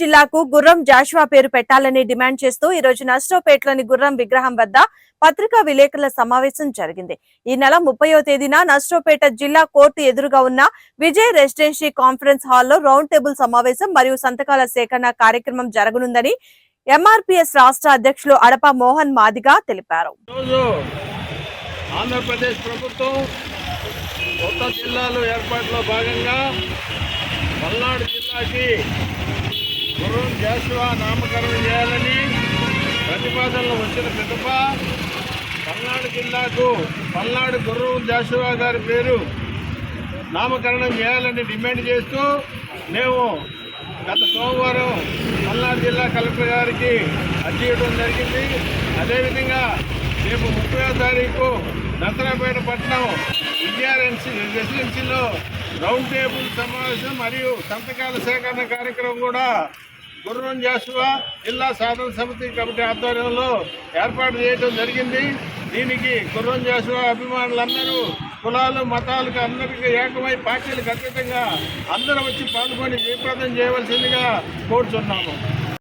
జిల్లాకు గుర్రం జాషువా పేరు పెట్టాలని డిమాండ్ చేస్తూ ఈ రోజు నష్టోపేటలోని గుర్రం విగ్రహం వద్ద పత్రికా విలేకరుల సమావేశం జరిగింది. ఈ నెల ముప్పయో తేదీన నష్టోపేట జిల్లా కోర్టు ఎదురుగా ఉన్న విజయ్ రెసిడెన్సీ కాన్ఫరెన్స్ హాల్లో రౌండ్ టేబుల్ సమావేశం మరియు సంతకాల సేకరణ కార్యక్రమం జరగనుందని ఎంఆర్పిఎస్ రాష్ట్ర అధ్యక్షులు అడప మోహన్ మాదిగా తెలిపారు. ఆంధ్రప్రదేశ్ ప్రభుత్వం కొత్త జిల్లాలు ఏర్పాటులో భాగంగా పల్నాడు జిల్లాకి గురువు జాషువా నామకరణం చేయాలని ప్రతిపాదనలు వచ్చిన పిదప పల్నాడు జిల్లాకు పల్నాడు గుర్రం జాషువా గారి పేరు నామకరణం చేయాలని డిమాండ్ చేస్తూ మేము గత సోమవారం పల్నాడు జిల్లా కలెక్టర్ గారికి అర్జీ ఇవ్వడం జరిగింది. అదేవిధంగా రేపు ముప్పై తారీఖు నత్తరాపేట పట్టణం విద్యారెన్సీ రెసిడెన్సీలో రౌండ్ టేబుల్ సమావేశం మరియు సంతకాల సేకరణ కార్యక్రమం కూడా గుర్రం జాషువా జిల్లా సాధన సమితి కమిటీ ఆధ్వర్యంలో ఏర్పాటు చేయడం జరిగింది. దీనికి గుర్రం జాషువా అభిమానులందరూ కులాలు మతాలకు అందరికీ ఏకమై పార్టీలకు అతీతంగా అందరూ వచ్చి పాల్గొని జయప్రదం చేయవలసిందిగా కోరుచున్నాము.